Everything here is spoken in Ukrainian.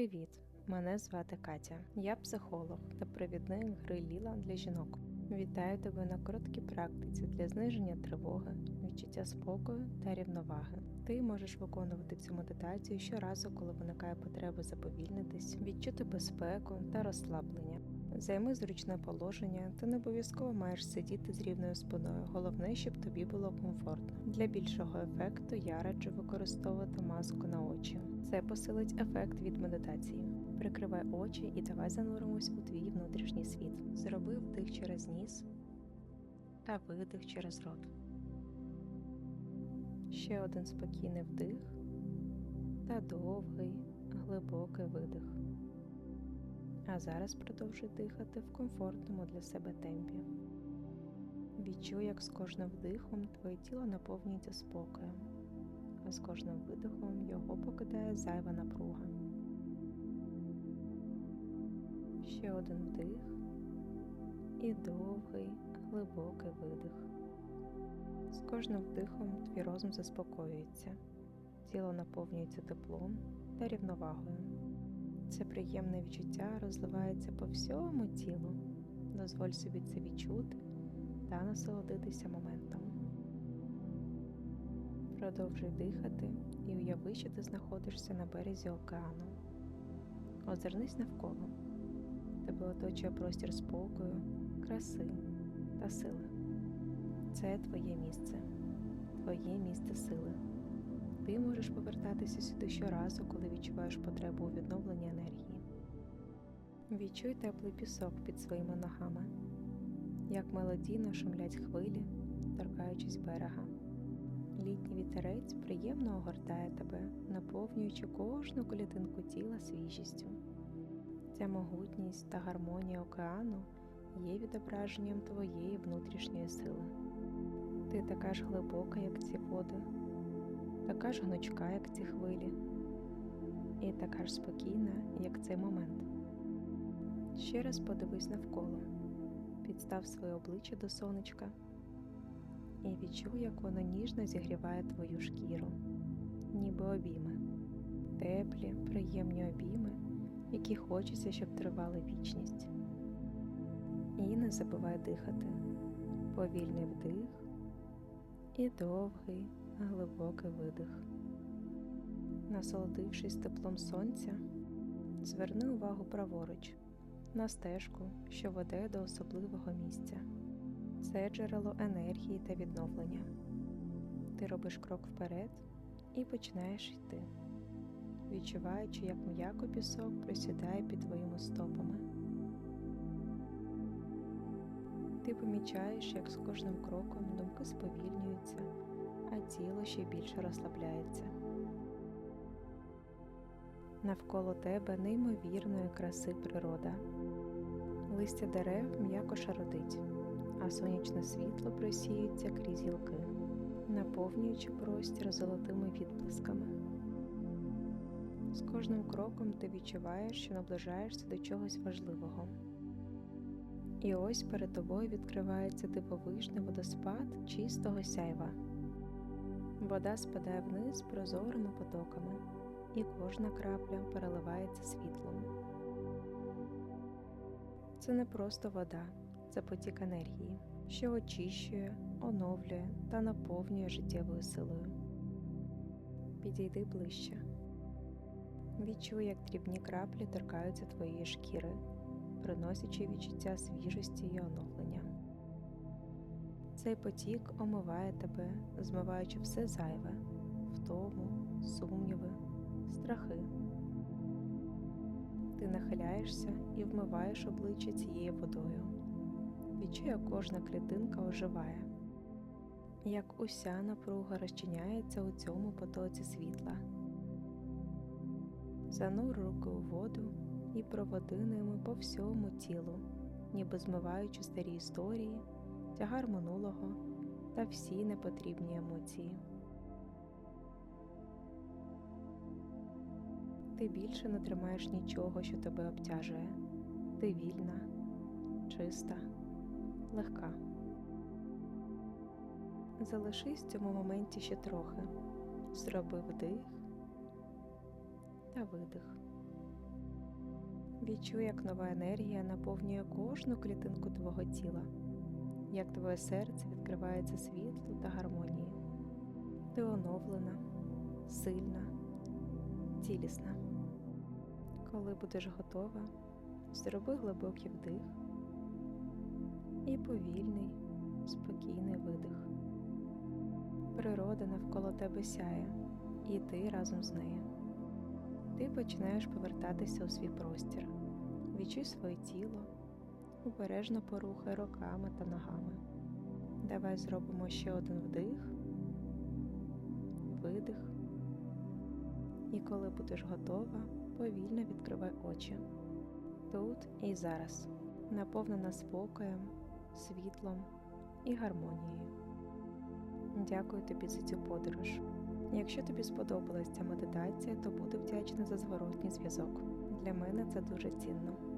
Привіт! Мене звати Катя. Я психолог та провідник гри Ліла для жінок. Вітаю тебе на короткій практиці для зниження тривоги, відчуття спокою та рівноваги. Ти можеш виконувати цю медитацію щоразу, коли виникає потреба заповільнитись, відчути безпеку та розслаблення. Займи зручне положення, ти не обов'язково маєш сидіти з рівною спиною. Головне, щоб тобі було комфортно. Для більшого ефекту я раджу використовувати маску на очі. Це посилить ефект від медитації. Прикривай очі і давай зануримось у твій внутрішній світ. Зроби вдих через ніс та видих через рот. Ще один спокійний вдих та довгий, глибокий видих. Зараз продовжуй дихати в комфортному для себе темпі. Відчуй, як з кожним вдихом твоє тіло наповнюється спокоєм, а з кожним видихом його покидає зайва напруга. Ще один вдих і довгий, глибокий видих. З кожним вдихом твій розум заспокоюється, тіло наповнюється теплом та рівновагою. Це приємне відчуття розливається по всьому тілу. Дозволь собі це відчути та насолодитися моментом. Продовжуй дихати і уяви, що ти знаходишся на березі океану. Озирнись навколо. Тебе оточує простір спокою, краси та сили. Це твоє місце, твоє місце сили. Ти можеш повертатися сюди щоразу, коли відчуваєш потребу у відновленні енергії. Відчуй теплий пісок під своїми ногами, як мелодійно шумлять хвилі, торкаючись берега. Літній вітерець приємно огортає тебе, наповнюючи кожну клітинку тіла свіжістю. Ця могутність та гармонія океану є відображенням твоєї внутрішньої сили. Ти така ж глибока, як ці води така ж гнучка, як ці хвилі, і така ж спокійна, як цей момент. Ще раз подивись навколо, підстав своє обличчя до сонечка і відчуй, як воно ніжно зігріває твою шкіру, ніби обійми, теплі, приємні обійми, які хочеться, щоб тривали вічність. І не забувай дихати, повільний вдих і довгий глибокий видих. Насолодившись теплом сонця, зверни увагу праворуч на стежку, що веде до особливого місця. Це джерело енергії та відновлення. Ти робиш крок вперед і починаєш йти, відчуваючи, як м'яко пісок присідає під твоїми стопами. Ти помічаєш, як з кожним кроком думки сповільнюються а тіло ще більше розслабляється. Навколо тебе неймовірної краси природа. Листя дерев м'яко шародить, а сонячне світло просіюється крізь гілки, наповнюючи простір золотими відблисками. З кожним кроком ти відчуваєш, що наближаєшся до чогось важливого. І ось перед тобою відкривається дивовижний водоспад чистого сяйва. Вода спадає вниз прозорими потоками, і кожна крапля переливається світлом. Це не просто вода, це потік енергії, що очищує, оновлює та наповнює життєвою силою. Підійди ближче. Відчуй, як дрібні краплі торкаються твоєї шкіри, приносячи відчуття свіжості і оновлення. Цей потік омиває тебе, змиваючи все зайве, втому, сумніви, страхи. Ти нахиляєшся і вмиваєш обличчя цією водою. Відчуй, як кожна клітинка оживає, як уся напруга розчиняється у цьому потоці світла. Занур руки у воду і проводи ними по всьому тілу, ніби змиваючи старі історії тягар минулого та всі непотрібні емоції. Ти більше не тримаєш нічого, що тебе обтяжує. Ти вільна, чиста, легка. Залишись в цьому моменті ще трохи. Зроби вдих та видих. Відчуй, як нова енергія наповнює кожну клітинку твого тіла, як твоє серце відкривається світлу та гармонії. Ти оновлена, сильна, цілісна. Коли будеш готова, зроби глибокий вдих і повільний, спокійний видих. Природа навколо тебе сяє, і ти разом з нею. Ти починаєш повертатися у свій простір. Відчуй своє тіло, обережно порухай руками та ногами. Давай зробимо ще один вдих, видих. І коли будеш готова, повільно відкривай очі. Тут і зараз, наповнена спокоєм, світлом і гармонією. Дякую тобі за цю подорож. Якщо тобі сподобалася ця медитація, то буду вдячна за зворотній зв'язок. Для мене це дуже цінно.